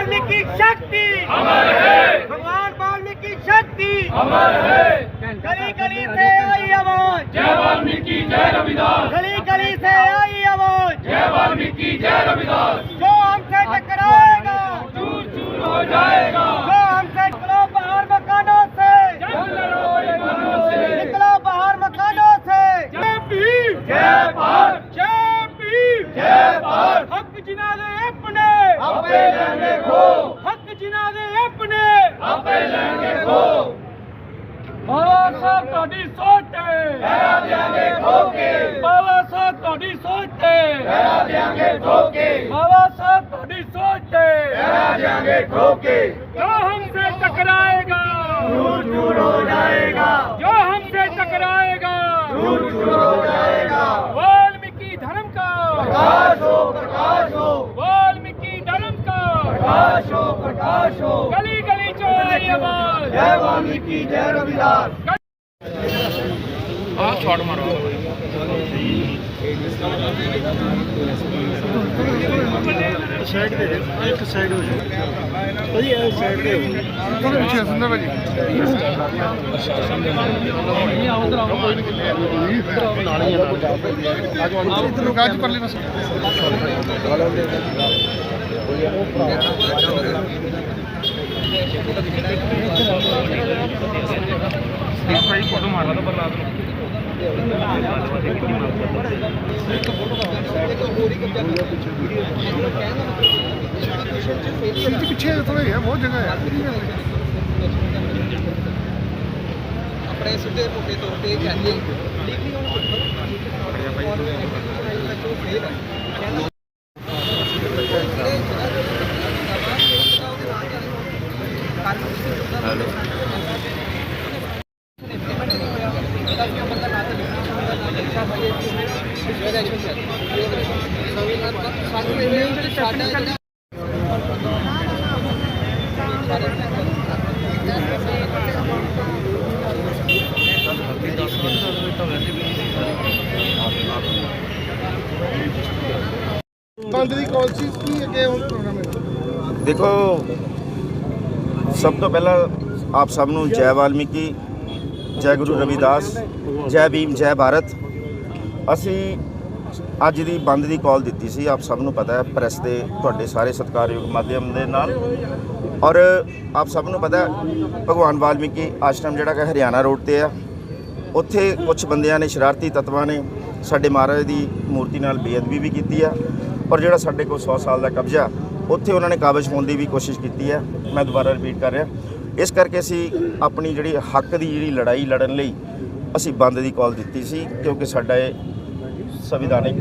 वाल्मीकि शक्ति। अमर है भगवान वाल्मीकि शक्ति। अमर है गली गली से आई आवाज़। जय वाल्मीकि जय रविदास गली गली से आई आवाज़। जय वाल्मीकि जय रविदास जो हमसे टकराएगा चूर चूर हो जाएगा जो हमसे निकलो बाहर मकानों से। निकलो बाहर मकानों से। जय भीम। जय भारत। जय भीम। जय भारत। हक जिना दे अपने। आपे लेंगे खो हक जिना दे अपने ਆਪੇ ਲੈਣਗੇ ਖੋ ਬਾਬਾ ਸਾਹਿਬ ਤੁਹਾਡੀ ਸੋਚ ਤੇ ਪਹਿਰਾ ਦਿਆਂਗੇ ਠੋਕੇ ਬਾਬਾ ਸਾਹਿਬ ਤੁਹਾਡੀ ਸੋਚ ਤੇ ਪਹਿਰਾ ਦਿਆਂਗੇ ਠੋਕੇ ਬਾਬਾ ਸਾਹਿਬ ਤੁਹਾਡੀ ਸੋਚ ਤੇ ਪਹਿਰਾ ਦਿਆਂਗੇ ਠੋਕੇ जो हमसे टकराएगा चूर चूर हो जाएगा जो हमसे टकराएगा चूर चूर हो जाएगा ਸਰਕਾਰ ਆ ਸ਼ਾਟ ਮਾਰੋ ਸਾਈਡ ਦੇ ਇੱਕ ਸਾਈਡ ਹੋ ਜਾ ਭਾਜੀ ਇਹ ਸਾਈਡ ਦੇ ਥੋੜੇ ਪਿੱਛੇ ਸੁਣਦਾ ਭਾਜੀ ਨਹੀਂ ਆਓ ਉਧਰ ਆਓ ਕੋਈ ਨਹੀਂ ਨਾਲ ਹੀ ਆ ਆਜੋ ਇਧਰ ਨੂੰ ਕਾਜ ਪਰ ਲੈ ਬਸ ਕੋਈ ਆ ਉਹ ਭਰਾ ਪਾਸੇ ਪਿੱਛੇ ਪਿੱਛੇ ਥੋੜਾ ਹੈ ਬਹੁਤ ਜਗ੍ਹਾ ਹੈ ਆਪਣੇ ਸਿੱਧੇ ਮੋਟੇ ਤੌਰ ਤੇ ਇਹ ਕਹਿੰਦੇ ਡਿਗਰੀ ਹੁਣ ਸਾਨੂੰ ਇਹ ਜਿਹੜਾ ਸਾਡਾ ਜਿਹੜਾ ਬੰਦ ਦੀ ਕਾਲ ਸੀ ਕੀ ਅੱਗੇ ਹੁਣ ਪ੍ਰੋਗਰਾਮ ਹੈ? ਦੇਖੋ ਸਭ ਤੋਂ ਪਹਿਲਾਂ ਆਪ ਸਭ ਨੂੰ ਜੈ ਵਾਲਮੀਕੀ ਜੈ ਗੁਰੂ ਰਵਿਦਾਸ ਜੈ ਭੀਮ ਜੈ ਭਾਰਤ। ਅਸੀਂ ਅੱਜ ਦੀ ਬੰਦ ਦੀ ਕਾਲ ਦਿੱਤੀ ਸੀ, ਆਪ ਸਭ ਨੂੰ ਪਤਾ ਹੈ, ਪ੍ਰੈਸ ਦੇ ਤੁਹਾਡੇ ਸਾਰੇ ਸਤਿਕਾਰਯੋਗ ਮਾਧਿਅਮ ਦੇ ਨਾਲ। ਔਰ ਆਪ ਸਭ ਨੂੰ ਪਤਾ ਭਗਵਾਨ ਵਾਲਮੀਕੀ ਆਸ਼ਰਮ ਜਿਹੜਾ ਕਿ ਹਰਿਆਣਾ ਰੋਡ ਤੇ ਆ, ਉੱਥੇ ਕੁਝ ਬੰਦਿਆਂ ਨੇ ਸ਼ਰਾਰਤੀ ਤੱਤਵਾਂ ਨੇ ਸਾਡੇ ਮਹਾਰਾਜ ਦੀ ਮੂਰਤੀ ਨਾਲ ਬੇਅਦਬੀ ਵੀ ਕੀਤੀ ਆ, ਔਰ ਜਿਹੜਾ ਸਾਡੇ ਕੋਲ 100 ਸਾਲ ਦਾ ਕਬਜ਼ਾ, ਉੱਥੇ ਉਹਨਾਂ ਨੇ ਕਾਬਜ਼ ਹੋਣ ਦੀ ਵੀ ਕੋਸ਼ਿਸ਼ ਕੀਤੀ ਹੈ ਮੈਂ ਦੁਬਾਰਾ ਰਿਪੀਟ ਕਰ ਰਿਹਾ। ਇਸ ਕਰਕੇ ਅਸੀਂ ਆਪਣੀ ਜਿਹੜੀ ਹੱਕ ਦੀ ਜਿਹੜੀ ਲੜਾਈ ਲੜਨ ਲਈ ਅਸੀਂ ਬੰਦ ਦੀ ਕਾਲ ਦਿੱਤੀ ਸੀ, ਕਿਉਂਕਿ ਸਾਡਾ ਇਹ ਸੰਵਿਧਾਨਿਕ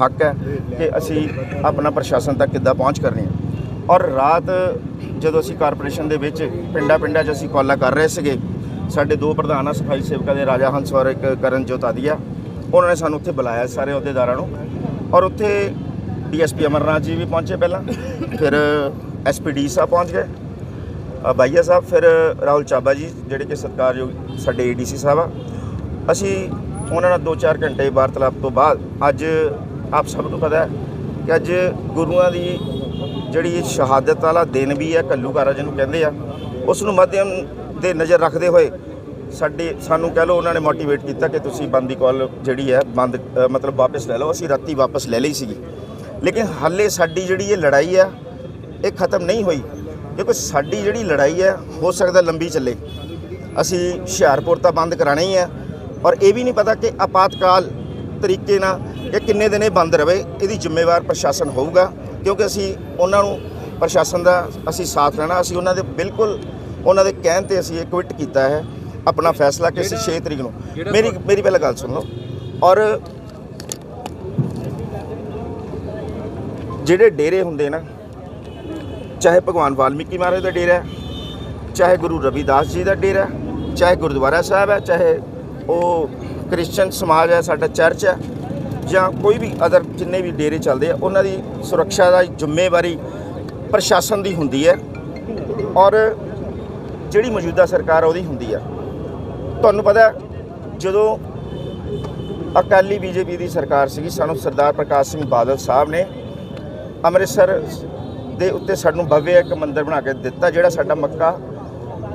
ਹੱਕ ਹੈ ਕਿ ਅਸੀਂ ਆਪਣਾ ਪ੍ਰਸ਼ਾਸਨ ਤੱਕ ਕਿੱਦਾਂ ਪਹੁੰਚ ਕਰਨੀ ਹੈ। ਔਰ ਰਾਤ ਜਦੋਂ ਅਸੀਂ ਕਾਰਪੋਰੇਸ਼ਨ ਦੇ ਵਿੱਚ ਪਿੰਡਾਂ ਪਿੰਡਾਂ 'ਚ ਅਸੀਂ ਕਾਲਾਂ ਕਰ ਰਹੇ ਸੀਗੇ, ਸਾਡੇ ਦੋ ਪ੍ਰਧਾਨ ਆ ਸਫ਼ਾਈ ਸੇਵਕਾਂ ਦੇ ਰਾਜਾ ਹੰਸ ਔਰ ਇੱਕ ਕਰਨ ਜੋਤਾਦੀਆ ਉਹਨਾਂ ਨੇ ਸਾਨੂੰ ਉੱਥੇ ਬੁਲਾਇਆ ਸਾਰੇ ਅਹੁਦੇਦਾਰਾਂ ਨੂੰ। ਔਰ ਉੱਥੇ ਡੀਐਸਪੀ ਅਮਰਨਾਥ ਜੀ ਵੀ ਪਹੁੰਚੇ ਪਹਿਲਾਂ, ਫਿਰ ਐਸਪੀਡੀ ਸਾਹਿਬ ਪਹੁੰਚ ਗਏ ਬਾਈਆ ਸਾਹਿਬ, ਫਿਰ ਰਾਹੁਲ ਚਾਬਾ ਜੀ, ਜਿਹੜੇ ਕਿ ਸਤਿਕਾਰਯੋਗ ਸਾਡੇ ਏਡੀਸੀ ਸਾਹਿਬ ਆ। ਅਸੀਂ ਉਹਨਾਂ ਨਾਲ 2-4 ਘੰਟੇ ਵਾਰਤਾਲਾਪ ਤੋਂ ਬਾਅਦ ਅੱਜ ਆਪ ਸਭ ਨੂੰ ਪਤਾ ਹੈ ਕਿ ਅੱਜ ਗੁਰੂਆਂ ਦੀ ਜਿਹੜੀ ਸ਼ਹਾਦਤ ਵਾਲਾ ਦਿਨ ਵੀ ਹੈ ਕੱਲੂਕਾਰਾ ਜਿਹਨੂੰ ਕਹਿੰਦੇ ਆ, ਉਸ ਨੂੰ ਮਾਧਿਅਮ ਦੇ ਨਜ਼ਰ ਰੱਖਦੇ ਹੋਏ ਸਾਡੇ, ਸਾਨੂੰ ਕਹਿ ਲਓ ਉਹਨਾਂ ਨੇ ਮੋਟੀਵੇਟ ਕੀਤਾ ਕਿ ਤੁਸੀਂ ਬੰਦ ਦੀ ਕਾਲ ਜਿਹੜੀ ਹੈ, ਬੰਦ ਮਤਲਬ ਵਾਪਸ ਲੈ ਲਓ। ਅਸੀਂ ਰਾਤੀ ਵਾਪਸ ਲੈ ਲਈ ਸੀਗੀ। ਲੇਕਿਨ ਹਾਲੇ ਸਾਡੀ ਜਿਹੜੀ ਇਹ ਲੜਾਈ ਹੈ ਇਹ ਖਤਮ ਨਹੀਂ ਹੋਈ। ਕਿਉਂਕਿ ਸਾਡੀ ਜਿਹੜੀ ਲੜਾਈ ਹੈ, ਹੋ ਸਕਦਾ ਲੰਬੀ ਚੱਲੇ। ਅਸੀਂ ਹੁਸ਼ਿਆਰਪੁਰ ਤਾਂ ਬੰਦ ਕਰਾਣਾ ਹੀ ਹੈ ਔਰ ਇਹ ਵੀ ਨਹੀਂ ਪਤਾ ਕਿ ਆਪਾਤਕਾਲ ਤਰੀਕੇ ਨਾਲ ਇਹ ਕਿੰਨੇ ਦਿਨ ਇਹ ਬੰਦ ਰਵੇ ਇਹਦੀ ਜ਼ਿੰਮੇਵਾਰ ਪ੍ਰਸ਼ਾਸਨ ਹੋਊਗਾ ਕਿਉਂਕਿ ਅਸੀਂ ਉਹਨਾਂ ਨੂੰ ਪ੍ਰਸ਼ਾਸਨ ਦਾ ਅਸੀਂ ਸਾਥ ਲੈਣਾ ਅਸੀਂ ਉਹਨਾਂ ਦੇ ਬਿਲਕੁਲ ਉਹਨਾਂ ਦੇ ਕਹਿਣ ਤੇ ਅਸੀਂ ਇਹ ਕੁਇਟ ਕੀਤਾ ਹੈ ਆਪਣਾ ਫੈਸਲਾ ਕਿ ਅਸੀਂ 6 ਤਰੀਕ ਨੂੰ। ਮੇਰੀ ਮੇਰੀ ਪਹਿਲਾਂ ਗੱਲ ਸੁਣ ਲਓ। ਔਰ ਜਿਹੜੇ ਡੇਰੇ ਹੁੰਦੇ ਨਾ ਚਾਹੇ ਭਗਵਾਨ ਵਾਲਮੀਕੀ ਮਹਾਰਾਜ ਦਾ ਡੇਰਾ ਚਾਹੇ ਗੁਰੂ ਰਵਿਦਾਸ ਜੀ ਦਾ ਡੇਰਾ ਚਾਹੇ ਗੁਰਦੁਆਰਾ ਸਾਹਿਬ ਹੈ ਚਾਹੇ ਉਹ ਕ੍ਰਿਸਚੀਅਨ ਸਮਾਜ ਹੈ, ਸਾਡਾ ਚਰਚ ਹੈ ਜਾਂ ਕੋਈ ਵੀ ਅਦਰ ਜਿੰਨੇ ਵੀ ਡੇਰੇ ਚੱਲਦੇ ਆ, ਉਹਨਾਂ ਦੀ ਸੁਰੱਖਿਆ ਦਾ ਜ਼ਿੰਮੇਵਾਰੀ ਪ੍ਰਸ਼ਾਸਨ ਦੀ ਹੁੰਦੀ ਹੈ ਔਰ ਜਿਹੜੀ ਮੌਜੂਦਾ ਸਰਕਾਰ ਉਹਦੀ ਹੁੰਦੀ ਆ। ਤੁਹਾਨੂੰ ਪਤਾ ਜਦੋਂ ਅਕਾਲੀ ਬੀਜੇਪੀ ਦੀ ਸਰਕਾਰ ਸੀਗੀ, ਸਾਨੂੰ ਸਰਦਾਰ ਪ੍ਰਕਾਸ਼ ਸਿੰਘ ਬਾਦਲ ਸਾਹਿਬ ਨੇ ਅੰਮ੍ਰਿਤਸਰ ਦੇ ਉੱਤੇ ਸਾਨੂੰ ਭਵਯ ਇੱਕ ਮੰਦਿਰ ਬਣਾ ਕੇ ਦਿੱਤਾ, ਜਿਹੜਾ ਸਾਡਾ ਮੱਕਾ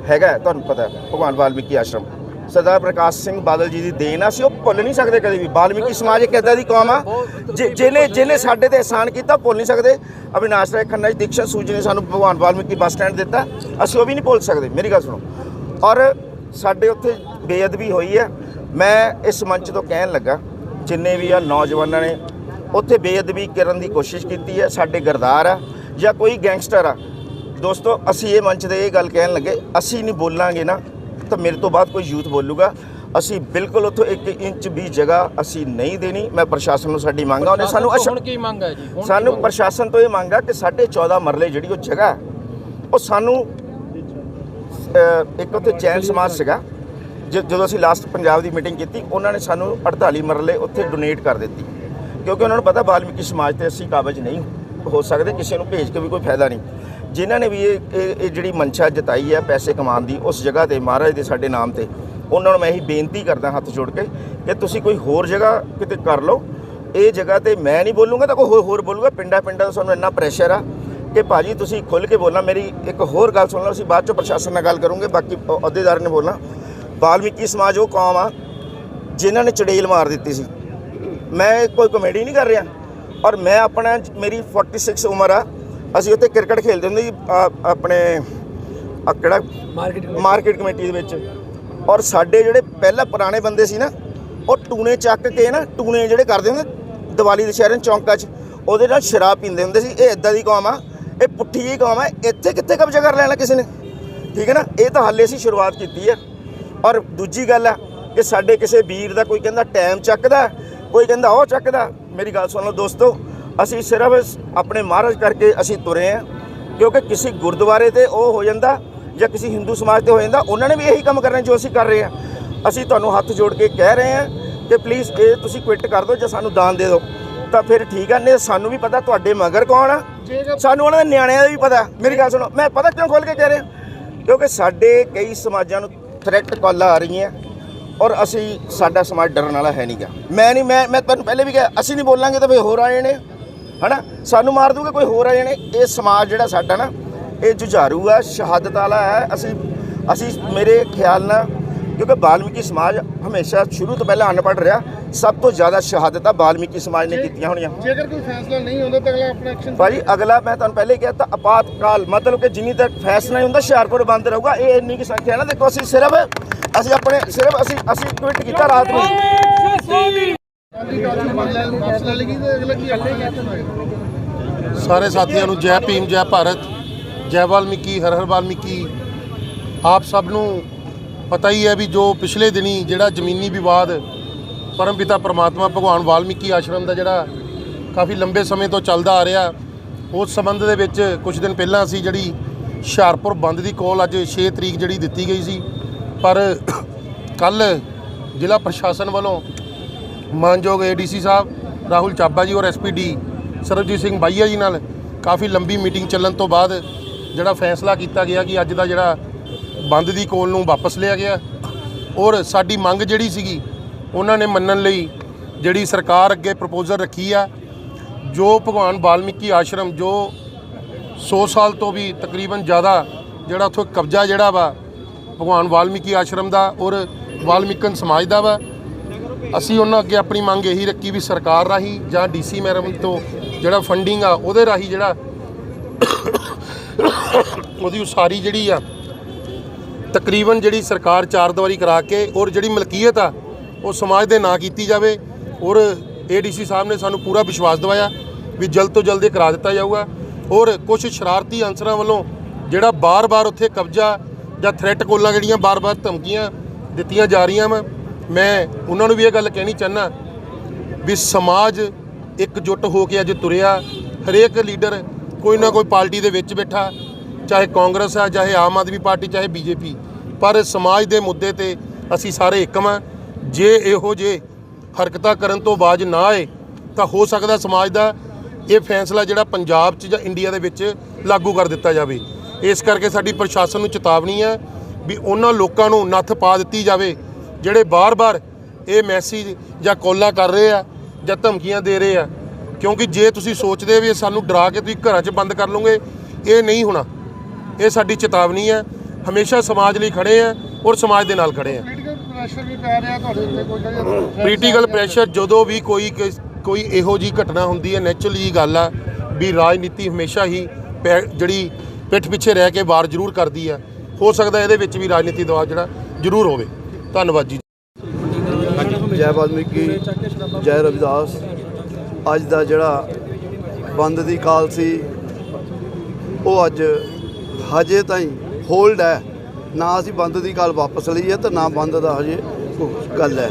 ਹੈਗਾ ਤੁਹਾਨੂੰ ਪਤਾ ਭਗਵਾਨ ਵਾਲਮੀਕੀ ਆਸ਼ਰਮ। ਸਰਦਾਰ ਪ੍ਰਕਾਸ਼ ਸਿੰਘ ਬਾਦਲ ਜੀ ਦੀ ਦੇਣ ਆ, ਅਸੀਂ ਉਹ ਭੁੱਲ ਨਹੀਂ ਸਕਦੇ ਕਦੇ ਵੀ। ਵਾਲਮੀਕੀ ਸਮਾਜ ਇੱਕ ਇਦਾਂ ਦੀ ਕੌਮ ਆ ਜਿ- ਜਿਹਨੇ ਜਿਹਨੇ ਸਾਡੇ ਤੇ ਅਹਿਸਾਨ ਕੀਤਾ ਭੁੱਲ ਨਹੀਂ ਸਕਦੇ। ਅਵਿਨਾਸ਼ ਰਾਏ ਖੰਨਾ ਜੀ ਦੀਕਸ਼ਾ ਸੂਜੀ ਨੇ ਸਾਨੂੰ ਭਗਵਾਨ ਵਾਲਮੀਕੀ ਬੱਸ ਸਟੈਂਡ ਦਿੱਤਾ। ਅਸੀਂ ਉਹ ਵੀ ਨਹੀਂ ਭੁੱਲ ਸਕਦੇ। ਮੇਰੀ ਗੱਲ ਸੁਣੋ। ਔਰ ਸਾਡੇ ਉੱਥੇ ਬੇਅਦਬੀ ਹੋਈ ਹੈ। ਮੈਂ ਇਸ ਮੰਚ ਤੋਂ ਕਹਿਣ ਲੱਗਾ ਜਿੰਨੇ ਵੀ ਆ ਨੌਜਵਾਨਾਂ ਨੇ ਉੱਥੇ ਬੇਅਦਬੀ ਕਰਨ ਦੀ ਕੋਸ਼ਿਸ਼ ਕੀਤੀ ਹੈ। ਸਾਡੇ ਗਰਦਾਰ ਆ ਜਾਂ ਕੋਈ ਗੈਂਗਸਟਰ ਆ। ਦੋਸਤੋ ਅਸੀਂ ਇਹ ਮੰਚ ਤੇ ਇਹ ਗੱਲ ਕਹਿਣ ਲੱਗੇ ਅਸੀਂ ਨਹੀਂ ਬੋਲਾਂਗੇ ਨਾ। ਤਾਂ ਮੇਰੇ ਤੋਂ ਬਾਅਦ ਕੋਈ ਯੂਥ ਬੋਲੂਗਾ। ਅਸੀਂ ਬਿਲਕੁਲ ਉੱਥੋਂ 1 ਇੰਚ ਵੀ ਜਗ੍ਹਾ ਅਸੀਂ ਨਹੀਂ ਦੇਣੀ। ਮੈਂ ਪ੍ਰਸ਼ਾਸਨ ਨੂੰ ਸਾਡੀ ਮੰਗ ਆ ਉਹਨੇ ਸਾਨੂੰ ਹੁਣ ਕੀ ਮੰਗ ਹੈ ਜੀ? ਸਾਨੂੰ? ਪ੍ਰਸ਼ਾਸਨ ਤੋਂ ਇਹ ਮੰਗ ਆ ਕਿ ਸਾਡੇ 14 ਮਰਲੇ ਜਿਹੜੀ ਉਹ ਜਗ੍ਹਾ ਉਹ ਸਾਨੂੰ ਇੱਕ ਉੱਥੇ ਜੈਨ ਸਮਾਜ ਸੀਗਾ। ਜਦੋਂ ਅਸੀਂ ਲਾਸਟ ਪੰਜਾਬ ਦੀ ਮੀਟਿੰਗ ਕੀਤੀ ਉਹਨਾਂ ਨੇ ਸਾਨੂੰ 48 ਮਰਲੇ ਉੱਥੇ ਡੋਨੇਟ ਕਰ ਦਿੱਤੀ। ਕਿਉਂਕਿ ਉਹਨਾਂ ਨੂੰ ਪਤਾ ਵਾਲਮੀਕੀ ਸਮਾਜ ਤੇ ਅਸੀਂ ਕਾਬਜ ਨਹੀਂ ਹੋ ਸਕਦੇ ਕਿਸੇ ਨੂੰ ਭੇਜ ਕੇ ਵੀ ਕੋਈ ਫਾਇਦਾ ਨਹੀਂ। ਜਿਨ੍ਹਾਂ ਨੇ ਵੀ ਇਹ ਇਹ ਜਿਹੜੀ ਮਨਸ਼ਾ ਜਤਾਈ ਹੈ ਪੈਸੇ ਕਮਾਉਣ ਦੀ, ਉਸ ਜਗ੍ਹਾ ਤੇ ਮਹਾਰਾਜ ਦੇ ਸਾਡੇ ਨਾਮ ਤੇ, ਉਹਨਾਂ ਨੂੰ ਮੈਂ ਇਹੀ ਬੇਨਤੀ ਕਰਦਾ ਹੱਥ ਜੋੜ ਕੇ ਕਿ ਤੁਸੀਂ ਕੋਈ ਹੋਰ ਜਗ੍ਹਾ ਕਿਤੇ ਕਰ ਲਓ। ਇਹ ਜਗ੍ਹਾ ਤੇ ਮੈਂ ਨਹੀਂ ਬੋਲੂੰਗਾ ਤਾਂ ਕੋਈ ਹੋਰ- ਹੋਰ ਬੋਲੂਗਾ। ਪਿੰਡਾਂ ਪਿੰਡਾਂ ਦਾ ਸਾਨੂੰ ਇੰਨਾ ਪ੍ਰੈਸ਼ਰ ਆ ਕਿ ਭਾਜੀ ਤੁਸੀਂ ਖੁੱਲ ਕੇ ਬੋਲਣਾ। ਮੇਰੀ ਇੱਕ ਹੋਰ ਗੱਲ ਸੁਣ ਲਓ, ਅਸੀਂ ਬਾਅਦ ਚੋਂ ਪ੍ਰਸ਼ਾਸਨ ਨਾਲ ਗੱਲ ਕਰੂੰਗੇ, ਬਾਕੀ ਅ- ਅਹੁਦੇਦਾਰ ਨੇ ਬੋਲਣਾ। ਵਾਲਮੀਕੀ ਸਮਾਜ ਉਹ ਕੌਮ ਆ ਜਿਨ੍ਹਾਂ ਨੇ ਚੜੇਲ ਮਾਰ ਦਿੱਤੀ ਸੀ। ਮੈਂ ਕੋਈ ਕਮੇਡੀ ਨਹੀਂ ਕਰ ਰਿਹਾ ਔਰ ਮੈਂ ਆਪਣਾ ਮੇਰੀ 46 ਉਮਰ ਆ। ਅਸੀਂ ਉੱਥੇ ਕ੍ਰਿਕਟ ਖੇਡਦੇ ਹੁੰਦੇ ਸੀ ਆ- ਆਪਣੇ ਆ ਕਿਹੜਾ? ਮਾਰਕੀਟ ਕਮੇਟੀ ਦੇ ਵਿੱਚ। ਔਰ ਸਾਡੇ ਜਿਹੜੇ ਪਹਿਲਾਂ ਪੁਰਾਣੇ ਬੰਦੇ ਸੀ ਨਾ ਉਹ ਟੂਨੇ ਚੱਕ ਕੇ ਨਾ ਟੂਨੇ ਜਿਹੜੇ ਕਰਦੇ ਹੁੰਦੇ ਦੀਵਾਲੀ ਦੇ ਸ਼ਹਿਰਾਂ ਚੌਂਕਾਂ 'ਚ ਉਹਦੇ ਨਾਲ ਸ਼ਰਾਬ ਪੀਂਦੇ ਹੁੰਦੇ ਸੀ ਇਹ ਇਦਾਂ ਦੀ ਕੌਮ ਆ ਇਹ ਪੁੱਠੀ ਜਿਹੀ ਕੌਮ ਆ ਇੱਥੇ ਕਿੱਥੇ ਕਬਜ਼ਾ ਕਰ ਲੈਣਾ ਕਿਸੇ ਨੇ? ਠੀਕ ਹੈ ਨਾ? ਇਹ ਤਾਂ ਹਾਲੇ ਅਸੀਂ ਸ਼ੁਰੂਆਤ ਕੀਤੀ ਆ। ਔਰ ਦੂਜੀ ਗੱਲ ਆ ਕਿ ਸਾਡੇ ਕਿਸੇ ਵੀਰ ਦਾ ਕੋਈ ਕਹਿੰਦਾ ਟਾਈਮ ਚੱਕਦਾ ਕੋਈ ਕਹਿੰਦਾ ਉਹ ਚੱਕਦਾ ਮੇਰੀ ਗੱਲ ਸੁਣ ਲਓ ਦੋਸਤੋ ਅਸੀਂ ਸਿਰਫ ਆਪਣੇ ਮਹਾਰਾਜ ਕਰਕੇ ਅਸੀਂ ਤੁਰੇ ਆ ਕਿਉਂਕਿ ਕਿਸੇ ਗੁਰਦੁਆਰੇ ਤੇ ਉਹ ਹੋ ਜਾਂਦਾ ਜਾਂ ਕਿਸੇ ਹਿੰਦੂ ਸਮਾਜ ਤੇ ਹੋ ਜਾਂਦਾ ਉਹਨਾਂ ਨੇ ਵੀ ਇਹੀ ਕੰਮ ਕਰਨਾ ਜੋ ਅਸੀਂ ਕਰ ਰਹੇ ਆ ਅਸੀਂ ਤੁਹਾਨੂੰ ਹੱਥ ਜੋੜ ਕੇ ਕਹਿ ਰਹੇ ਆ ਕਿ ਪਲੀਜ਼ ਇਹ ਤੁਸੀਂ ਕੁਇਟ ਕਰ ਦਿਓ ਜਾਂ ਸਾਨੂੰ ਦਾਨ ਦੇ ਦਿਓ। ਤਾਂ ਫਿਰ ਠੀਕ ਆ ਨਹੀਂ ਸਾਨੂੰ ਵੀ ਪਤਾ ਤੁਹਾਡੇ ਮਗਰ ਕੌਣ ਆ। ਸਾਨੂੰ ਉਹਨਾਂ ਦੇ ਨਿਆਣਿਆਂ ਦਾ ਵੀ ਪਤਾ। ਮੇਰੀ ਗੱਲ ਸੁਣੋ ਮੈਂ ਪਤਾ ਕਿਉਂ ਖੋਲ ਕੇ ਕਹਿ ਰਿਹਾ? ਕਿਉਂਕਿ ਸਾਡੇ ਕਈ ਸਮਾਜਾਂ ਨੂੰ ਥ੍ਰੈਟ ਕਾਲਾਂ ਆ ਰਹੀਆਂ ਔਰ ਅਸੀਂ ਸਾਡਾ ਸਮਾਜ ਡਰਨ ਵਾਲਾ ਹੈ ਨਹੀਂਗਾ ਮੈਂ ਨਹੀਂ ਮੈਂ ਮੈਂ ਤੁਹਾਨੂੰ ਪਹਿਲੇ ਵੀ ਕਿਹਾ ਅਸੀਂ ਨਹੀਂ ਬੋਲਾਂਗੇ ਤਾਂ ਵੀ ਹੋਰ ਆ ਜਾਣੇ। ਹਨਾ? ਸਾਨੂੰ ਮਾਰ ਦੂਗੇ ਕੋਈ ਹੋਰ ਆ ਜਾਣੇ। ਇਹ ਸਮਾਜ ਜਿਹੜਾ ਸਾਡਾ ਨਾ ਇਹ ਜੁਝਾਰੂ ਆ ਸ਼ਹਾਦਤ ਵਾਲਾ ਹੈ ਅਸੀਂ ਅਸੀਂ ਮੇਰੇ ਖਿਆਲ ਨਾਲ ਕਿਉਂਕਿ ਵਾਲਮੀਕੀ ਸਮਾਜ ਹਮੇਸ਼ਾ ਸ਼ੁਰੂ ਤੋਂ ਪਹਿਲਾਂ ਅਨਪੜ੍ਹ ਰਿਹਾ। ਸਭ ਤੋਂ ਜ਼ਿਆਦਾ ਸ਼ਹਾਦਤਾਂ ਵਾਲਮੀਕੀ ਸਮਾਜ ਨੇ ਕੀਤੀਆਂ ਹੋਣੀਆਂ। ਜੇਕਰ ਕੋਈ ਫੈਸਲਾ ਨਹੀਂ ਹੁੰਦਾ ਤਾਂ ਅਗਲਾ ਆਪਣਾ ਐਕਸ਼ਨ ਭਾਜੀ ਅਗਲਾ ਮੈਂ ਤੁਹਾਨੂੰ ਪਹਿਲੇ ਕਿਹਾ ਤਾਂ ਆਪਾਤਕਾਲ ਮਤਲਬ ਕਿ ਜਿੰਨੀ ਤੱਕ ਫੈਸਲਾ ਨਹੀਂ ਹੁੰਦਾ ਹੁਸ਼ਿਆਰਪੁਰ ਬੰਦ ਰਹੂਗਾ। ਇਹ ਇੰਨੀ ਕੀ ਸੰਖਿਆ ਨਾ ਦੇਖੋ ਅਸੀਂ ਸਿਰਫ ਅਸੀਂ ਆਪਣੇ ਸਿਰਫ ਅਸੀਂ ਅਸੀਂ ਟਵਿੱਟ ਕੀਤਾ ਰਾਤ ਨੂੰ। ਸਾਰੇ ਸਾਥੀਆਂ ਨੂੰ ਜੈ ਭੀਮ, ਜੈ ਭਾਰਤ, ਜੈ ਵਾਲਮੀਕੀ, ਹਰ ਹਰ ਵਾਲਮੀਕੀ। ਆਪ ਸਭ ਨੂੰ ਪਤਾ ਹੀ ਹੈ ਵੀ ਜੋ ਪਿਛਲੇ ਦਿਨੀ ਜਿਹੜਾ ਜ਼ਮੀਨੀ ਵਿਵਾਦ ਪਰਮਪਿਤਾ ਪ੍ਰਮਾਤਮਾ, ਭਗਵਾਨ ਵਾਲਮੀਕੀ ਆਸ਼ਰਮ ਦਾ ਜਿਹੜਾ ਕਾਫੀ ਲੰਬੇ ਸਮੇਂ ਤੋਂ ਚੱਲਦਾ ਆ ਰਿਹਾ, ਉਸ ਸੰਬੰਧ ਦੇ ਵਿੱਚ ਕੁਝ ਦਿਨ ਪਹਿਲਾਂ ਅਸੀਂ ਜਿਹੜੀ ਹੁਸ਼ਿਆਰਪੁਰ ਬੰਦ ਦੀ ਕੋਲ ਅੱਜ 6 ਤਰੀਕ ਜਿਹੜੀ ਦਿੱਤੀ ਗਈ ਸੀ, ਪਰ ਕੱਲ ਜ਼ਿਲ੍ਹਾ ਪ੍ਰਸ਼ਾਸਨ ਵੱਲੋਂ ਮਾਨਯੋਗ ਏਡੀਸੀ ਸਾਹਿਬ, ਰਾਹੁਲ ਚਾਬਾ ਜੀ ਔਰ ਐਸਪੀਡੀ ਸਰਬਜੀਤ ਸਿੰਘ ਬਾਈਆ ਜੀ ਨਾਲ ਕਾਫੀ ਲੰਬੀ ਮੀਟਿੰਗ ਚੱਲਣ ਤੋਂ ਬਾਅਦ ਜਿਹੜਾ ਫੈਸਲਾ ਕੀਤਾ ਗਿਆ ਕਿ ਅੱਜ ਦਾ ਜਿਹੜਾ ਬੰਦ ਦੀ ਕੋਲ ਨੂੰ ਵਾਪਸ ਲਿਆ ਗਿਆ। ਔਰ ਸਾਡੀ ਮੰਗ ਜਿਹੜੀ ਸੀਗੀ, ਉਹਨਾਂ ਨੇ ਮੰਨਣ ਲਈ ਜਿਹੜੀ ਸਰਕਾਰ ਅੱਗੇ ਪ੍ਰਪੋਜ਼ਲ ਰੱਖੀ ਆ, ਜੋ ਭਗਵਾਨ ਵਾਲਮੀਕੀ ਆਸ਼ਰਮ, ਜੋ 100 ਸਾਲ ਤੋਂ ਵੀ ਤਕਰੀਬਨ ਜ਼ਿਆਦਾ ਜਿਹੜਾ ਉੱਥੋਂ ਕਬਜ਼ਾ ਜਿਹੜਾ ਵਾ, ਭਗਵਾਨ ਵਾਲਮੀਕੀ ਆਸ਼ਰਮ ਦਾ ਔਰ ਵਾਲਮੀਕਨ ਸਮਾਜ ਦਾ ਵਾ ਅਸੀਂ ਉਹਨਾਂ ਅੱਗੇ ਆਪਣੀ ਮੰਗ ਇਹੀ ਰੱਖੀ ਵੀ ਸਰਕਾਰ ਰਾਹੀਂ ਜਾਂ ਡੀਸੀ ਮੈਰਮ ਤੋਂ ਜਿਹੜਾ ਫੰਡਿੰਗ ਆ, ਉਹਦੇ ਰਾਹੀਂ ਜਿਹੜਾ ਉਹਦੀ ਉਸਾਰੀ ਜਿਹੜੀ ਆ, ਤਕਰੀਬਨ ਜਿਹੜੀ ਸਰਕਾਰ ਚਾਰ ਦੀਵਾਰੀ ਕਰਾ ਕੇ ਔਰ ਜਿਹੜੀ ਮਲਕੀਅਤ ਆ, ਉਹ ਸਮਾਜ ਦੇ ਨਾਂ ਕੀਤੀ ਜਾਵੇ ਔਰ ਏਡੀਸੀ ਸਾਹਿਬ ਨੇ ਸਾਨੂੰ ਪੂਰਾ ਵਿਸ਼ਵਾਸ ਦਿਵਾਇਆ ਵੀ ਜਲਦ ਤੋਂ ਜਲਦ ਇਹ ਕਰਾ ਦਿੱਤਾ ਜਾਊਗਾ ਔਰ ਕੁਝ ਸ਼ਰਾਰਤੀ ਅਨਸਰਾਂ ਵੱਲੋਂ ਜਿਹੜਾ ਬਾਰ-ਬਾਰ ਉੱਥੇ ਕਬਜ਼ਾ ਜਾਂ ਥ੍ਰੈਟ ਕੋਲਾਂ ਜਿਹੜੀਆਂ ਬਾਰ-ਬਾਰ ਧਮਕੀਆਂ ਦਿੱਤੀਆਂ ਜਾ ਰਹੀਆਂ ਵਾ ਮੈਂ ਉਹਨਾਂ ਨੂੰ ਵੀ ਇਹ ਗੱਲ ਕਹਿਣੀ ਚਾਹਨਾ ਵੀ ਸਮਾਜ ਇਕਜੁੱਟ ਹੋ ਕੇ ਅੱਜ ਤੁਰਿਆ, ਹਰੇਕ ਲੀਡਰ ਕੋਈ ਨਾ ਕੋਈ ਪਾਰਟੀ ਦੇ ਵਿੱਚ ਬੈਠਾ, ਚਾਹੇ ਕਾਂਗਰਸ ਆ, ਚਾਹੇ ਆਮ ਆਦਮੀ ਪਾਰਟੀ, ਚਾਹੇ ਬੀਜੇਪੀ। ਪਰ ਸਮਾਜ ਦੇ ਮੁੱਦੇ ਤੇ ਅਸੀਂ ਸਾਰੇ ਇੱਕਮ ਵਾਂ। ਜੇ ਇਹੋ ਜੇ ਹਰਕਤਾਂ ਕਰਨ ਤੋਂ ਬਾਜ ਨਾ ਆਏ, ਤਾਂ ਹੋ ਸਕਦਾ ਸਮਾਜ ਦਾ ਇਹ ਫੈਸਲਾ ਜਿਹੜਾ ਪੰਜਾਬ 'ਚ ਜਾਂ ਇੰਡੀਆ ਦੇ ਵਿੱਚ ਲਾਗੂ ਕਰ ਦਿੱਤਾ ਜਾਵੇ। ਇਸ ਕਰਕੇ ਸਾਡੀ ਪ੍ਰਸ਼ਾਸਨ ਨੂੰ ਚੇਤਾਵਨੀ ਹੈ ਵੀ ਉਹਨਾਂ ਲੋਕਾਂ ਨੂੰ ਨੱਥ ਪਾ ਦਿੱਤੀ ਜਾਵੇ। ਜਿਹੜੇ ਬਾਰ-ਬਾਰ ਇਹ ਮੈਸੇਜ ਜਾਂ ਕਾਲਾਂ ਕਰ ਰਹੇ ਆ ਜਾਂ ਧਮਕੀਆਂ ਦੇ ਰਹੇ ਆ ਕਿਉਂਕਿ ਜੇ ਤੁਸੀਂ ਸੋਚਦੇ ਵੀ ਸਾਨੂੰ ਡਰਾ ਕੇ ਤੁਸੀਂ ਘਰਾਂ 'ਚ ਬੰਦ ਕਰ ਲਓਗੇ ਇਹ ਨਹੀਂ ਹੋਣਾ। ਇਹ ਸਾਡੀ ਚੇਤਾਵਨੀ ਹੈ ਹਮੇਸ਼ਾ ਸਮਾਜ ਲਈ ਖੜੇ ਆ ਔਰ ਸਮਾਜ ਦੇ ਨਾਲ ਖੜੇ ਆ। ਪੋਲੀਟੀਕਲ ਪ੍ਰੈਸ਼ਰ ਵੀ ਪੈ ਰਿਹਾ ਤੁਹਾਡੇ ਉੱਤੇ ਕੋਈ ਜਿਹੜੀ ਪੋਲੀਟੀਕਲ ਪ੍ਰੈਸ਼ਰ ਜਦੋਂ ਵੀ ਕੋਈ ਕੋਈ ਇਹੋ ਜੀ ਘਟਨਾ ਹੁੰਦੀ ਹੈ ਨੈਚੁਰਲੀ ਗੱਲ ਆ ਵੀ ਰਾਜਨੀਤੀ ਹਮੇਸ਼ਾ ਹੀ ਜਿਹੜੀ ਪਿੱਠ ਪਿੱਛੇ ਰਹਿ ਕੇ ਵਾਰ ਜ਼ਰੂਰ ਕਰਦੀ ਆ। ਹੋ ਸਕਦਾ ਇਹਦੇ ਵਿੱਚ ਵੀ ਰਾਜਨੀਤੀ ਦਬਾਅ ਜਿਹੜਾ ਜ਼ਰੂਰ ਹੋਵੇ। ਧੰਨਵਾਦ ਜੀ। ਜੈ ਵਾਲਮੀਕੀ, ਜੈ ਰਵਿਦਾਸ। ਅੱਜ ਦਾ ਜਿਹੜਾ ਬੰਦ ਦੀ ਕਾਲ ਸੀ, ਉਹ ਅੱਜ ਹਜੇ ਤਾਈਂ ਹੋਲਡ ਹੈ। ਨਾ ਅਸੀਂ ਬੰਦ ਦੀ ਕਾਲ ਵਾਪਸ ਲਈ ਹੈ ਤੇ ਨਾ ਬੰਦ ਦਾ ਹਜੇ ਗੱਲ ਹੈ।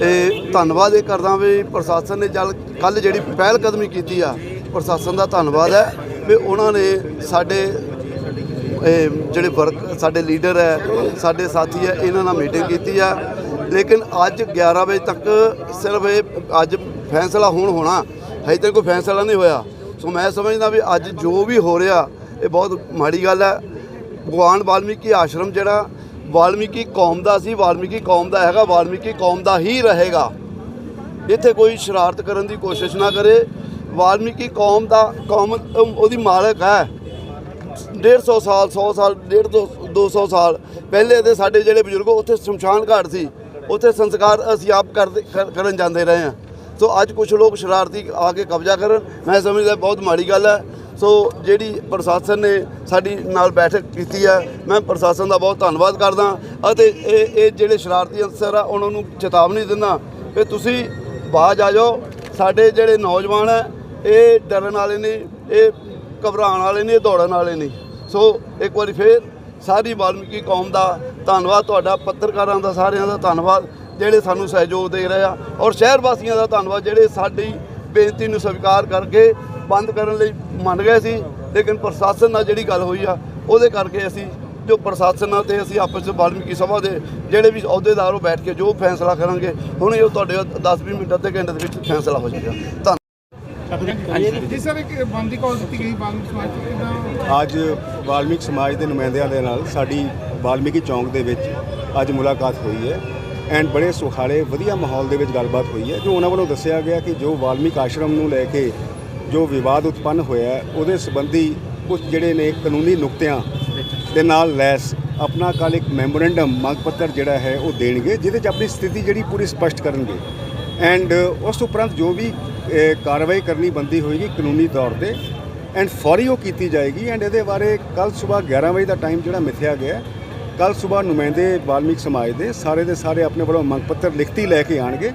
ਤੇ ਧੰਨਵਾਦ ਇਹ ਕਰਦਾ ਵੀ ਪ੍ਰਸ਼ਾਸਨ ਨੇ ਜਲ ਕੱਲ ਜਿਹੜੀ ਪਹਿਲ ਕਦਮੀ ਕੀਤੀ ਆ, ਪ੍ਰਸ਼ਾਸਨ ਦਾ ਧੰਨਵਾਦ ਹੈ ਵੀ ਉਹਨਾਂ ਨੇ ਸਾਡੇ ਜਿਹੜੇ ਵਰਕ ਸਾਡੇ ਲੀਡਰ ਹੈ, ਸਾਡੇ ਸਾਥੀ ਹੈ, ਇਹਨਾਂ ਨਾਲ ਮੀਟਿੰਗ ਕੀਤੀ ਆ। ਲੇਕਿਨ ਅੱਜ 11 ਵਜੇ ਤੱਕ ਸਿਰਫ ਇਹ ਅੱਜ ਫੈਸਲਾ ਹੁਣ ਹੋਣਾ, ਹਜੇ ਤੱਕ ਕੋਈ ਫੈਸਲਾ ਨਹੀਂ ਹੋਇਆ। ਸੋ ਮੈਂ ਸਮਝਦਾ ਵੀ ਅੱਜ ਜੋ ਵੀ ਹੋ ਰਿਹਾ, ਇਹ ਬਹੁਤ ਮਾੜੀ ਗੱਲ ਹੈ। ਭਗਵਾਨ ਵਾਲਮੀਕੀ ਆਸ਼ਰਮ ਜਿਹੜਾ, ਵਾਲਮੀਕੀ ਕੌਮ ਦਾ ਸੀ, ਵਾਲਮੀਕੀ ਕੌਮ ਦਾ ਹੈਗਾ, ਵਾਲਮੀਕੀ ਕੌਮ ਦਾ ਹੀ ਰਹੇਗਾ। ਇੱਥੇ ਕੋਈ ਸ਼ਰਾਰਤ ਕਰਨ ਦੀ ਕੋਸ਼ਿਸ਼ ਨਾ ਕਰੇ। ਵਾਲਮੀਕੀ ਕੌਮ ਦਾ, ਕੌਮ, ਉਹਦੀ ਮਾਲਕ ਹੈ। 150 ਸਾਲ 100 ਸਾਲ 150 200 ਸਾਲ। ਪਹਿਲੇ ਦੇ ਸਾਡੇ ਜਿਹੜੇ ਬਜ਼ੁਰਗ ਉੱਥੇ ਸ਼ਮਸ਼ਾਨ ਘਾਟ ਸੀ। ਉੱਥੇ ਸੰਸਕਾਰ ਅਸੀਂ ਆਪ ਕਰਦੇ, ਕਰ- ਕਰਨ ਜਾਂਦੇ ਰਹੇ ਹਾਂ। ਸੋ ਅੱਜ ਕੁਝ ਲੋਕ ਸ਼ਰਾਰਤੀ ਆ ਕੇ ਕਬਜ਼ਾ ਕਰਨ। ਮੈਂ ਸਮਝਦਾ ਬਹੁਤ ਮਾੜੀ ਗੱਲ ਹੈ। ਸੋ ਜਿਹੜੀ ਪ੍ਰਸ਼ਾਸਨ ਨੇ ਸਾਡੀ ਨਾਲ ਬੈਠਕ ਕੀਤੀ ਹੈ, ਮੈਂ ਪ੍ਰਸ਼ਾਸਨ ਦਾ ਬਹੁਤ ਧੰਨਵਾਦ ਕਰਦਾ। ਅਤੇ ਇਹ ਇਹ ਜਿਹੜੇ ਸ਼ਰਾਰਤੀ ਅਨਸਰ ਆ, ਉਹਨਾਂ ਨੂੰ ਚੇਤਾਵਨੀ ਦਿੰਦਾ ਕਿ ਤੁਸੀਂ ਬਾਜ ਆ ਜਾਓ। ਸਾਡੇ ਜਿਹੜੇ ਨੌਜਵਾਨ ਹੈ ਇਹ ਡਰਨ ਵਾਲੇ ਨੇ, ਇਹ ਘਬਰਾਉਣ ਵਾਲੇ ਨਹੀਂ, ਦੌੜਨ ਵਾਲੇ ਨਹੀਂ। ਸੋ ਇੱਕ ਵਾਰੀ ਫੇਰ ਸਾਰੀ ਵਾਲਮੀਕੀ ਕੌਮ ਦਾ ਧੰਨਵਾਦ, ਤੁਹਾਡਾ, ਪੱਤਰਕਾਰਾਂ ਦਾ, ਸਾਰਿਆਂ ਦਾ ਧੰਨਵਾਦ, ਜਿਹੜੇ ਸਾਨੂੰ ਸਹਿਯੋਗ ਦੇ ਰਹੇ ਆ। ਔਰ ਸ਼ਹਿਰ ਵਾਸੀਆਂ ਦਾ ਧੰਨਵਾਦ, ਜਿਹੜੇ ਸਾਡੀ ਬੇਨਤੀ ਨੂੰ ਸਵੀਕਾਰ ਕਰਕੇ ਬੰਦ ਕਰਨ ਲਈ ਮੰਨ ਗਏ ਸੀ। ਲੇਕਿਨ ਪ੍ਰਸ਼ਾਸਨ ਨਾਲ ਜਿਹੜੀ ਗੱਲ ਹੋਈ ਆ, ਉਹਦੇ ਕਰਕੇ ਅਸੀਂ ਜੋ ਪ੍ਰਸ਼ਾਸਨ ਨਾਲ ਤੇ ਅਸੀਂ ਆਪਸ ਵਿੱਚ ਵਾਲਮੀਕੀ ਸਭਾ ਦੇ ਜਿਹੜੇ ਵੀ ਅਹੁਦੇਦਾਰ ਉਹ ਬੈਠ ਕੇ ਜੋ ਫੈਸਲਾ ਕਰਾਂਗੇ, ਹੁਣ ਇਹ ਤੁਹਾਡੇ 10-20 ਮਿੰਟ, ਅੱਧੇ ਘੰਟੇ ਦੇ ਵਿੱਚ ਫੈਸਲਾ ਹੋ ਜਾਏਗਾ। ਧੰਨਵਾਦ ਜੀ ਸਰ ਇੱਕ ਬੰਦ ਦੀ ਕਾਲ ਦਿੱਤੀ ਗਈ ਬਾਲਮੀਕ ਸਮਾਜ ਤੋਂ ਕਿੱਦਾਂ? ਅੱਜ ਵਾਲਮੀਕ ਸਮਾਜ ਦੇ ਨੁਮਾਇੰਦਿਆਂ ਦੇ ਨਾਲ ਸਾਡੀ ਵਾਲਮੀਕੀ ਚੌਂਕ ਦੇ ਵਿੱਚ ਅੱਜ ਮੁਲਾਕਾਤ ਹੋਈ ਹੈ ਐਂਡ ਬੜੇ ਸੁਖਾਲੇ ਵਧੀਆ ਮਾਹੌਲ ਦੇ ਵਿੱਚ ਗੱਲਬਾਤ ਹੋਈ ਹੈ ਜੋ ਉਹਨਾਂ ਵੱਲੋਂ ਦੱਸਿਆ ਗਿਆ ਕਿ ਜੋ ਵਾਲਮੀਕ ਆਸ਼ਰਮ ਨੂੰ ਲੈ ਕੇ ਜੋ ਵਿਵਾਦ ਉਤਪੰਨ ਹੋਇਆ ਹੈ, ਉਹਦੇ ਸੰਬੰਧੀ ਕੁਝ ਜਿਹੜੇ ਨੇ ਕਾਨੂੰਨੀ ਨੁਕਤਿਆਂ ਦੇ ਨਾਲ ਲੈਸ ਆਪਣਾ ਕੱਲ੍ਹ ਇੱਕ ਮੈਮੋਰੈਂਡਮ ਮੰਗ ਪੱਤਰ ਜਿਹੜਾ ਹੈ ਉਹ ਦੇਣਗੇ ਜਿਹਦੇ 'ਚ ਆਪਣੀ ਸਥਿਤੀ ਜਿਹੜੀ ਪੂਰੀ ਸਪਸ਼ਟ ਕਰਨਗੇ ਐਂਡ ਉਸ ਉਪਰੰਤ ਜੋ ਵੀ ਅਹ, ਕਾਰਵਾਈ ਕਰਨੀ ਬੰਦੀ ਹੋਏਗੀ ਕਾਨੂੰਨੀ ਤੌਰ ਤੇ। ਐਂਡ ਫੌਰੀ ਉਹ ਕੀਤੀ ਜਾਏਗੀ। ਐਂਡ ਇਹਦੇ ਬਾਰੇ ਕੱਲ ਸਵੇਰ 11 ਵਜੇ ਦਾ ਟਾਈਮ ਜਿਹੜਾ ਮਿਥਿਆ ਗਿਆ ਕੱਲ ਸਵੇਰ ਨੁਮਾਇੰਦੇ ਵਾਲਮੀਕ ਸਮਾਜ ਦੇ ਸਾਰੇ ਦੇ ਸਾਰੇ ਆਪਣੇ ਵੱਲੋਂ ਮੰਗ ਪੱਤਰ ਲਿਖਤੀ ਲੈ ਕੇ ਆਣਗੇ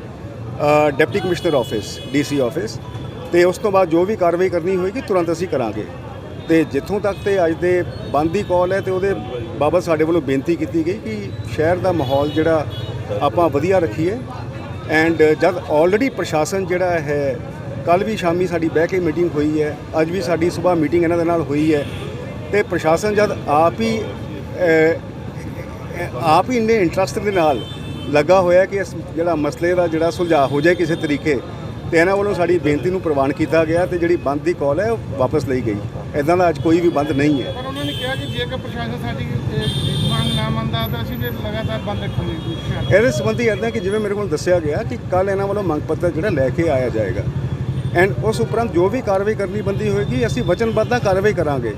deputy commissioner office DC office ਤੇ ਉਸ ਤੋਂ ਬਾਅਦ ਜੋ ਵੀ ਕਾਰਵਾਈ ਕਰਨੀ ਹੋਏਗੀ ਤੁਰੰਤ ਅਸੀਂ ਕਰਾਂਗੇ। ਤੇ ਜਿੱਥੋਂ ਤੱਕ ਤੇ ਅੱਜ ਦੇ ਬੰਦ ਦੀ ਕਾਲ ਹੈ ਤੇ ਉਹਦੇ ਬਾਬਤ ਸਾਡੇ ਵੱਲੋਂ ਬੇਨਤੀ ਕੀਤੀ ਗਈ ਕਿ ਸ਼ਹਿਰ ਦਾ ਮਾਹੌਲ ਜਿਹੜਾ ਆਪਾਂ ਵਧੀਆ ਰੱਖੀਏ। ਐਂਡ uh, ਜਦ ਆਲਰੇਡੀ ਪ੍ਰਸ਼ਾਸਨ ਜਿਹੜਾ ਹੈ ਕੱਲ ਵੀ ਸ਼ਾਮੀ ਸਾਡੀ ਬਹਿ ਕੇ ਮੀਟਿੰਗ ਹੋਈ ਹੈ, ਅੱਜ ਵੀ ਸਾਡੀ ਸਵੇਰ ਮੀਟਿੰਗ ਇਹਨਾਂ ਦੇ ਨਾਲ ਹੋਈ ਹੈ, ਤੇ ਪ੍ਰਸ਼ਾਸਨ ਜਦ ਆਪ ਹੀ ਆਪ ਹੀ ਇੰਨੇ ਇੰਟਰਸਟ ਦੇ ਨਾਲ ਲੱਗਾ ਹੋਇਆ ਕਿ ਇਸ ਜਿਹੜਾ ਮਸਲੇ ਦਾ ਜਿਹੜਾ ਸੁਲਝਾਅ ਹੋ ਜਾਏ ਕਿਸੇ ਤਰੀਕੇ ਤੇ ਇਹਨਾਂ ਵੱਲੋਂ ਸਾਡੀ ਬੇਨਤੀ ਨੂੰ ਪ੍ਰਵਾਨ ਕੀਤਾ ਗਿਆ ਤੇ ਜਿਹੜੀ ਬੰਦ ਦੀ ਕਾਲ ਹੈ ਉਹ ਵਾਪਸ ਲਈ ਗਈ। ਇਦਾਂ ਦਾ ਅੱਜ ਕੋਈ ਵੀ ਬੰਦ ਨਹੀਂ ਹੈ। ਪਰ ਉਹਨਾਂ ਨੇ ਕਿਹਾ ਕਿ ਜੇਕਰ ਪ੍ਰਸ਼ਾਸਨ ਸਾਡੀ ਅਹ, ਮੰਗ ਨਾ ਮੰਨਦਾ ਤਾਂ ਅਸੀਂ ਵੀ ਲਗਾਤਾਰ ਬੰਦ ਰੱਖਾਂਗੇ। ਸ਼ਹਿਰ ਇਹਦੇ ਸੰਬੰਧੀ ਇਦਾਂ ਕਿ ਜਿਵੇਂ ਮੇਰੇ ਕੋਲ ਦੱਸਿਆ ਗਿਆ ਕਿ ਕੱਲ ਇਹਨਾਂ ਵੱਲੋਂ ਮੰਗ ਪੱਤਰ ਜਿਹੜਾ ਲੈ ਕੇ ਆਇਆ ਜਾਏਗਾ। ਐਂਡ ਉਸ ਉਪਰੰਤ ਜੋ ਵੀ ਕਾਰਵਾਈ ਕਰਨੀ ਬੰਦੀ ਹੋਏਗੀ ਅਸੀਂ ਵਚਨਬੱਧ ਨਾਲ ਕਾਰਵਾਈ ਕਰਾਂਗੇ।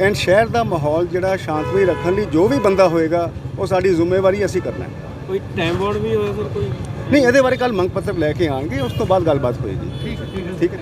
ਐਂਡ ਸ਼ਹਿਰ ਦਾ ਮਾਹੌਲ ਜਿਹੜਾ ਸ਼ਾਂਤਮਈ ਰੱਖਣ ਲਈ ਜੋ ਵੀ ਬੰਦਾ ਹੋਏਗਾ ਉਹ ਸਾਡੀ ਜ਼ਿੰਮੇਵਾਰੀ ਅਸੀਂ ਕਰਨਾ ਹੈ। ਕੋਈ ਟਾਈਮ ਬੋਰਡ ਵੀ ਹੋਇਆ ਸਰ ਕੋਈ? ਨਹੀਂ ਇਹਦੇ ਬਾਰੇ ਕੱਲ ਮੰਗ ਪੱਤਰ ਲੈ ਕੇ ਆਣਗੇ ਉਸ ਤੋਂ ਬਾਅਦ ਗੱਲਬਾਤ ਹੋਏਗੀ। ਠੀਕ ਹੈ। ਠੀਕ ਹੈ।